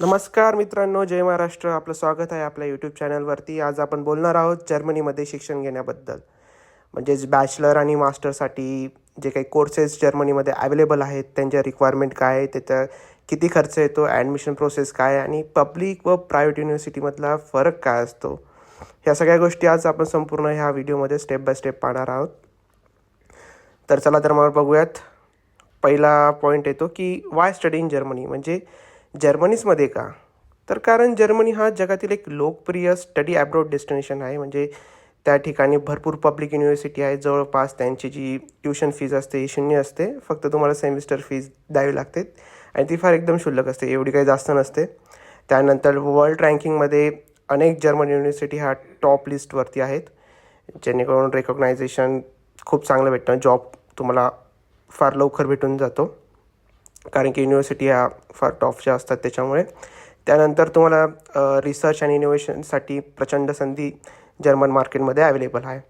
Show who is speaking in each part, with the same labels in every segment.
Speaker 1: नमस्कार मित्रांनो जय महाराष्ट्र. आपलं स्वागत आहे आपल्या यूट्यूब चॅनलवरती आज आपण बोलणार आहोत जर्मनीमध्ये शिक्षण घेण्याबद्दल. म्हणजेच बॅचलर आणि मास्टरसाठी जे काही कोर्सेस जर्मनीमध्ये अवेलेबल आहेत त्यांच्या रिक्वायरमेंट काय आहे त्याचा किती खर्च येतो ॲडमिशन प्रोसेस काय आहे आणि पब्लिक व प्रायव्हेट युनिव्हर्सिटीमधला फरक काय असतो. ह्या सगळ्या गोष्टी आज आपण संपूर्ण ह्या व्हिडिओमध्ये स्टेप बाय स्टेप पाहणार आहोत. तर चला तर मग बघूयात. पहिला पॉईंट येतो की वाय स्टडी इन जर्मनी म्हणजे जर्मनीजमध्ये का? तर कारण जर्मनी हा जगातील एक लोकप्रिय स्टडी ॲब्रोड डेस्टिनेशन आहे. म्हणजे त्या ठिकाणी भरपूर पब्लिक युनिव्हर्सिटी आहे. जवळपास त्यांची जी ट्युशन फीज असते ही शून्य असते. फक्त तुम्हाला सेमिस्टर फीज द्यावी लागते. आणि ती फार एकदम क्षुल्लक असते. एवढी काही जास्त नसते. त्यानंतर वर्ल्ड रँकिंगमध्ये अनेक जर्मन युनिव्हर्सिटी ह्या टॉप लिस्टवरती आहेत. जेणेकरून रेकॉग्नायझेशन खूप चांगलं भेटतं. जॉब तुम्हाला फार लवकर भेटून जातो. कारण की युनिव्हर्सिटी ह्या फार टॉपच्या असतात त्याच्यामुळे. त्यानंतर तुम्हाला रिसर्च आणि इनोव्हेशनसाठी प्रचंड संधी जर्मन मार्केटमध्ये अवेलेबल आहे.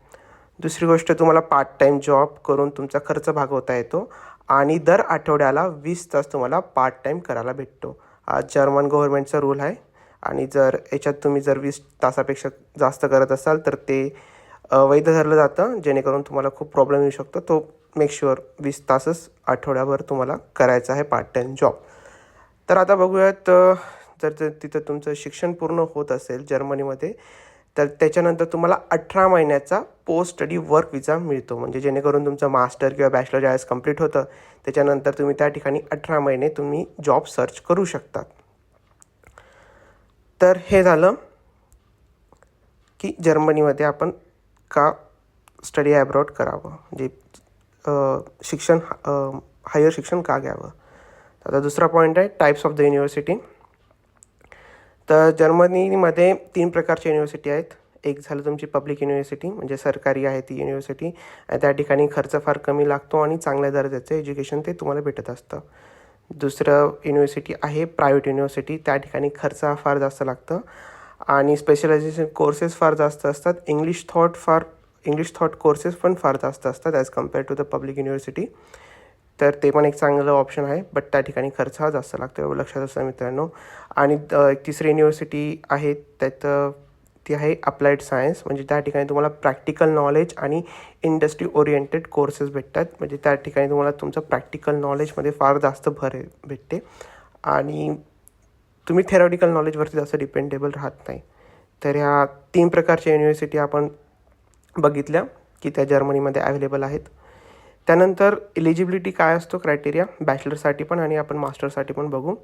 Speaker 1: दुसरी गोष्ट तुम्हाला पार्ट टाईम जॉब करून तुमचा खर्च भागवता येतो आणि दर आठवड्याला वीस तास तुम्हाला पार्ट टाईम करायला भेटतो. हा जर्मन गव्हर्नमेंटचा रूल आहे आणि जर याच्यात तुम्ही जर वीस तासापेक्षा जास्त करत असाल तर ते वैध धरलं जातं जेणेकरून तुम्हाला खूप प्रॉब्लेम येऊ शकतो. तो मेक शुअर वीस तासच आठवड्याभर तुम्हाला करायचा आहे पार्ट टाईम जॉब तर आता बघूयात जर तिथं तुमचं शिक्षण पूर्ण होत असेल जर्मनीमध्ये तर त्याच्यानंतर तुम्हाला अठरा महिन्याचा पोस्ट स्टडी वर्क विजा मिळतो. म्हणजे जेणेकरून तुमचं मास्टर किंवा बॅचलर ज्यावेळेस कंप्लीट होतं त्याच्यानंतर तुम्ही त्या ठिकाणी अठरा महिने तुम्ही जॉब सर्च करू शकतात तर हे झालं की जर्मनीमध्ये आपण का स्टडी ॲब्रॉड करावं? म्हणजे शिक्षण हायर शिक्षण का घ्यावं? आता दुसरा पॉईंट आहे टाईप्स ऑफ द युनिव्हर्सिटी तर जर्मनीमध्ये तीन प्रकारच्या युनिव्हर्सिटी आहेत. एक झालं तुमची पब्लिक युनिव्हर्सिटी म्हणजे सरकारी आहे ती युनिव्हर्सिटी आणि त्या ठिकाणी खर्च फार कमी लागतो आणि चांगल्या दर्जाचं एज्युकेशन ते तुम्हाला भेटत असतं. दुसरं युनिव्हर्सिटी आहे प्रायव्हेट युनिव्हर्सिटी त्या ठिकाणी खर्च हा फार जास्त लागतं. आणि स्पेशलायझेशन कोर्सेस फार जास्त असतात. इंग्लिश थॉट फार इंग्लिश थॉट कोर्सेस पण फार जास्त असतात as compare to the public university तर ते पण एक चांगलं ऑप्शन आहे बट त्या ठिकाणी खर्च हा जास्त लागतो एवढं लक्षात असतं मित्रांनो. आणि एक तिसरी युनिव्हर्सिटी आहे त्यात ती आहे अप्लाइड सायन्स म्हणजे त्या ठिकाणी तुम्हाला प्रॅक्टिकल नॉलेज आणि इंडस्ट्री ओरिएंटेड कोर्सेस भेटतात. म्हणजे त्या ठिकाणी तुम्हाला तुमचं प्रॅक्टिकल नॉलेजमध्ये फार जास्त भर भेटते. आणि तुम्ही थेरॉटिकल नॉलेजवरती जास्त डिपेंडेबल राहत नाही. तर ह्या तीन प्रकारच्या युनिव्हर्सिटी आपण बघितल्या की त्या जर्मनीमध्ये अवेलेबल आहेत. त्यानंतर एलिजिबिलिटी काय असतो क्रायटेरिया बॅचलरसाठी पण आणि आपण मास्टरसाठी पण बघू.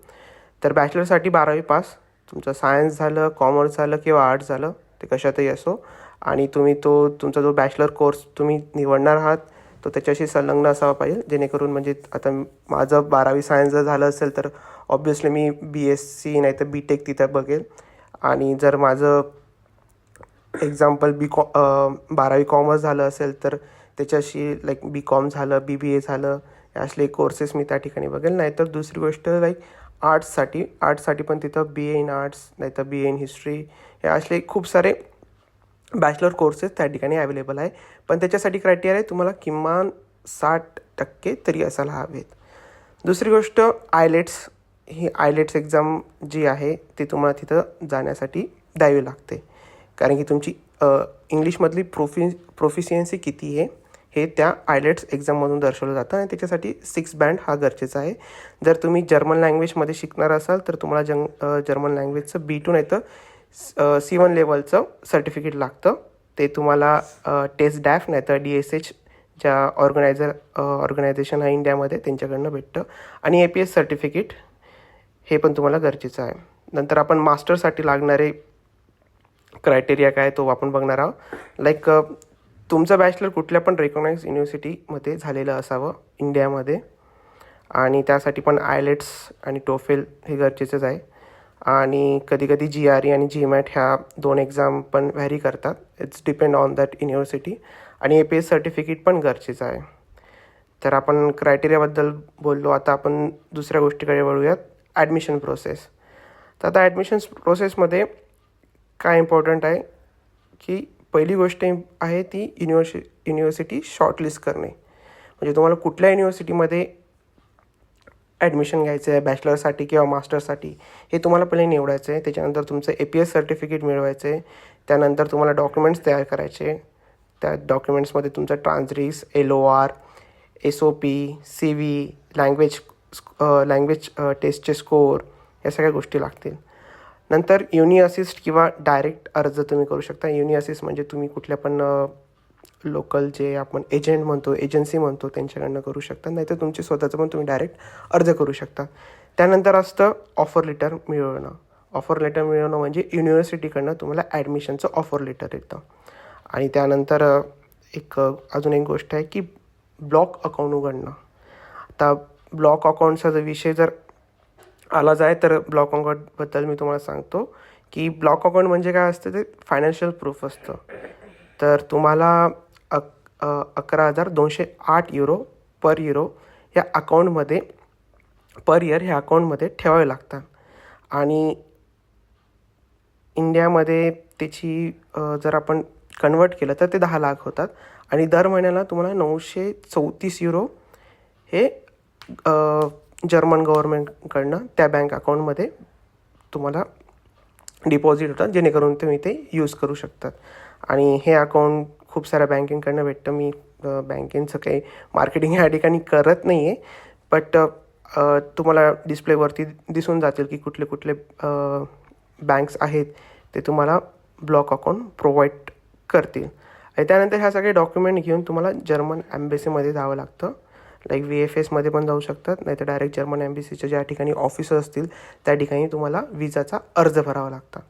Speaker 1: तर बॅचलरसाठी बारावी पास तुमचं सायन्स झालं कॉमर्स झालं किंवा आर्ट्स झालं ते कशातही असो. आणि तुम्ही तो तुमचा जो बॅचलर कोर्स तुम्ही निवडणार आहात तो त्याच्याशी संलग्न असावा पाहिजे. जेणेकरून म्हणजे आता माझं बारावी सायन्स जर झालं असेल तर ऑब्विसली मी बी एस सी नाही तर बी टेक तिथं बघेल. आणि जर माझं एक्झाम्पल बी कॉ बारावी कॉमर्स झालं असेल तर त्याच्याशी लाईक बी कॉम झालं बी बी ए झालं असले कोर्सेस मी त्या ठिकाणी बघेल. नाहीतर दुसरी गोष्ट लाईक आर्ट्ससाठी आर्ट्ससाठी पण तिथं बी ए इन आर्ट्स नाहीतर बी ए इन हिस्ट्री हे असले खूप सारे बॅचलर कोर्सेस त्या ठिकाणी अवेलेबल आहे. पण त्याच्यासाठी क्रायटेरिया आहे तुम्हाला किमान साठ टक्के तरी असायला हवेत. दुसरी गोष्ट आयलेट्स ही आयलेट्स एक्झाम जी आहे ती तुम्हाला तिथं जाण्यासाठी द्यावी लागते. कारण की तुमची इंग्लिशमधली प्रोफि प्रोफिशियन्सी किती आहे हे त्या आयलेट्स एक्झाममधून दर्शवलं जातं आणि त्याच्यासाठी सिक्स बँड हा गरजेचा आहे. जर तुम्ही जर्मन लँग्वेजमध्ये शिकणार असाल तर तुम्हाला जंग जर्मन लँग्वेजचं बी टू नाही तर सी वन लेवलचं सर्टिफिकेट लागतं. ते तुम्हाला टेस्ट डॅफ नाही तर डी एस एच ज्या ऑर्गनायझर ऑर्गनायझेशन आहे इंडियामध्ये त्यांच्याकडनं भेटतं. आणि ए पी एस सर्टिफिकेट हे पण तुम्हाला गरजेचं आहे. नंतर आपण मास्टरसाठी लागणारे क्रायटेरिया काय तो आपण बघणार आहोत. लाईक तुमचं बॅचलर कुठल्या पण रेकॉग्नाइज युनिव्हर्सिटीमध्ये झालेलं असावं इंडियामध्ये आणि त्यासाठी पण आयलेट्स आणि टोफेल हे गरजेचंच आहे. आणि कधीकधी जी आर ई आणि जी मॅट ह्या दोन एक्झाम पण व्हॅरी करतात. It's depend on that university आणि ए पी एस सर्टिफिकेट पण गरजेचं आहे. तर आपण क्रायटेरियाबद्दल बोललो आता आपण दुसऱ्या गोष्टीकडे वळूयात. ॲडमिशन प्रोसेस तर आता ॲडमिशन प्रोसेसमध्ये काय इम्पॉर्टंट आहे की पहिली गोष्ट आहे ती युनिव्हर्सि युनिव्हर्सिटी शॉर्टलिस्ट करणे. म्हणजे तुम्हाला कुठल्या युनिव्हर्सिटीमध्ये ॲडमिशन घ्यायचं आहे बॅचलरसाठी किंवा मास्टरसाठी हे तुम्हाला पहिले निवडायचं आहे. त्याच्यानंतर तुमचं ए पी एस सर्टिफिकेट मिळवायचं आहे. त्यानंतर तुम्हाला डॉक्युमेंट्स तयार करायचे त्या डॉक्युमेंट्समध्ये तुमचं transcripts L O R S O P C V language language टेस्टचे स्कोअर या सगळ्या गोष्टी लागतील. नंतर युनि असिस्ट किंवा डायरेक्ट अर्ज तुम्ही करू शकता. युनि असिस्ट म्हणजे तुम्ही कुठल्या पण लोकल जे आपण एजंट म्हणतो एजन्सी म्हणतो त्यांच्याकडनं करू शकता. नाहीतर तुमचे स्वतःचं पण तुम्ही डायरेक्ट अर्ज करू शकता. त्यानंतर असतं ऑफर लेटर मिळवणं. ऑफर लेटर मिळवणं म्हणजे युनिव्हर्सिटीकडनं तुम्हाला ॲडमिशनचं ऑफर लेटर येतं. आणि त्यानंतर एक अजून एक गोष्ट आहे की ब्लॉक अकाउंट उघडणं. आता ब्लॉक अकाउंटचा जर विषय जर आला जाय तर ब्लॉक अकाउंटबद्दल मी तुम्हाला सांगतो की ब्लॉक अकाउंट म्हणजे काय असतं ते फायनान्शियल प्रूफ असतं. तर तुम्हाला अक अकरा हजार दोनशे आठ युरो पर युरो या अकाउंटमध्ये पर इयर ह्या अकाउंटमध्ये ठेवावे लागतात. आणि इंडियामध्ये त्याची जर आपण कन्वर्ट केलं तर ते दहा लाख होतात. आणि दर महिन्याला तुम्हाला नऊशे चौतीस युरो हे जर्मन गव्हर्मेंटकडनं त्या बँक अकाउंटमध्ये तुम्हाला डिपॉझिट होतात जेणेकरून तुम्ही ते यूज करू शकतात. आणि हे अकाउंट खूप साऱ्या बँकिंगकडनं भेटतं. मी बँकिंगचं बँकेचं काही मार्केटिंग या ठिकाणी करत नाही आहे बट तुम्हाला डिस्प्लेवरती दिसून जातील की कुठले कुठले बँक्स आहेत ते तुम्हाला ब्लॉक अकाउंट प्रोव्हाइड करतील. आणि त्यानंतर ह्या सगळे डॉक्युमेंट घेऊन तुम्हाला जर्मन ॲम्बेसीमध्ये जावं लागतं. लाईक व्ही एफ एसमध्ये पण जाऊ शकतात. नाही तर डायरेक्ट जर्मन एम्बेसीच्या ज्या ठिकाणी ऑफिस असतील त्या ठिकाणी तुम्हाला विजाचा अर्ज भरावा लागतात.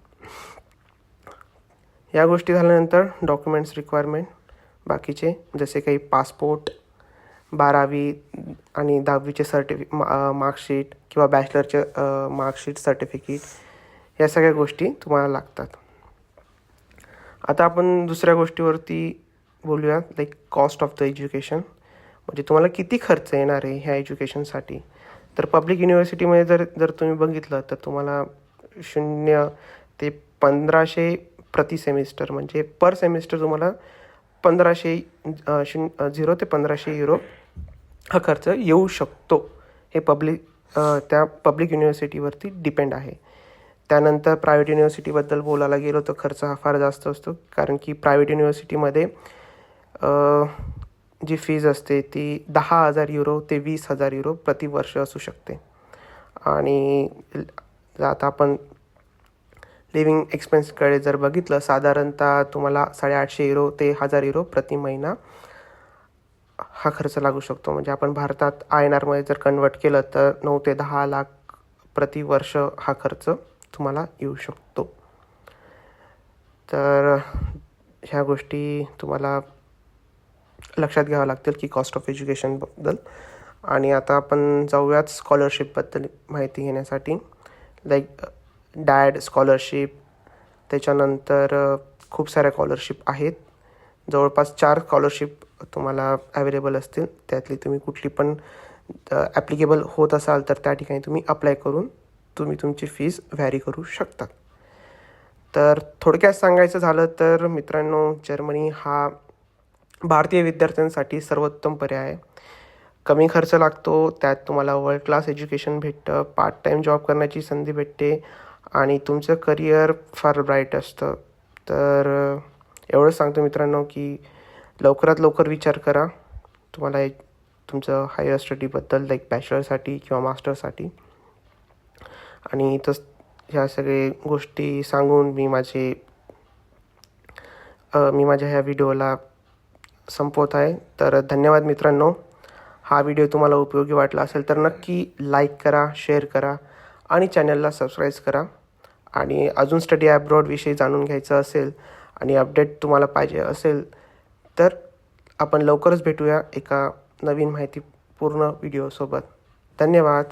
Speaker 1: या गोष्टी झाल्यानंतर डॉक्युमेंट्स रिक्वायरमेंट बाकीचे जसे काही पासपोर्ट बारावी आणि दहावीचे सर्टिफि मार्कशीट किंवा बॅचलरचे मार्कशीट सर्टिफिकेट या सगळ्या गोष्टी तुम्हाला लागतात. आता आपण दुसऱ्या गोष्टीवरती बोलूया like cost of the education म्हणजे तुम्हाला किती खर्च येणार आहे ह्या एज्युकेशनसाठी? तर पब्लिक युनिव्हर्सिटीमध्ये जर जर तुम्ही बघितलं तर तुम्हाला शून्य ते पंधराशे प्रति सेमिस्टर म्हणजे पर सेमिस्टर तुम्हाला पंधराशे शून्य झिरो ते पंधराशे युरो हा खर्च येऊ शकतो. हे पब्लिक त्या पब्लिक युनिव्हर्सिटीवरती डिपेंड आहे. त्यानंतर प्रायव्हेट युनिव्हर्सिटीबद्दल बोलायला गेलो तर खर्च हा फार जास्त असतो. कारण की प्रायव्हेट युनिव्हर्सिटीमध्ये जी फीज असते ती दहा हजार युरो ते वीस हजार युरो प्रतिवर्ष असू शकते. आणि आता आपण लिव्हिंग एक्सपेन्सकडे जर बघितलं साधारणतः तुम्हाला साडेआठशे युरो ते हजार युरो प्रति महिना हा खर्च लागू शकतो. म्हणजे आपण भारतात आय एन आरमध्ये जर कन्वर्ट केलं तर नऊ ते दहा लाख प्रति वर्ष हा खर्च तुम्हाला येऊ शकतो. तर ह्या गोष्टी तुम्हाला लक्षात घ्यावं लागतील की कॉस्ट ऑफ एज्युकेशनबद्दल आणि आता आपण जाऊयात स्कॉलरशिपबद्दल माहिती घेण्यासाठी. लाईक डॅड स्कॉलरशिप त्याच्यानंतर खूप साऱ्या स्कॉलरशिप आहेत. जवळपास चार स्कॉलरशिप तुम्हाला अवेलेबल असतील. त्यातली तुम्ही कुठली पण ॲप्लिकेबल होत असाल तर त्या ठिकाणी तुम्ही अप्लाय करून तुम्ही तुमची फीज व्हॅरी करू शकता. तर थोडक्यात सांगायचं झालं तर मित्रांनो जर्मनी हा भारतीय विद्यार्थ्यांसाठी सर्वोत्तम पर्याय. आहे कमी खर्च लागतो त्यात तुम्हाला वर्ल्ड क्लास एज्युकेशन भेटतं पार्ट टाईम जॉब करण्याची संधी भेटते आणि तुमचं करिअर फार ब्राईट असतं. तर एवढंच सांगतो मित्रांनो की लवकरात लवकर विचार करा. तुम्हाला एक तुमचं हायर स्टडीबद्दल लाईक बॅचलरसाठी किंवा मास्टरसाठी आणि तस ह्या सगळे गोष्टी सांगून मी माझे मी माझ्या ह्या व्हिडिओला संपवत आहे. तर धन्यवाद मित्रांनो. हा व्हिडिओ तुम्हाला उपयोगी वाटला असेल तर नक्की लाईक करा शेअर करा आणि चॅनलला सबस्क्राईब करा. आणि अजून स्टडी ॲब्रॉडविषयी जाणून घ्यायचं असेल आणि अपडेट तुम्हाला पाहिजे असेल तर आपण लवकरच भेटूया एका नवीन माहितीपूर्ण व्हिडिओसोबत धन्यवाद.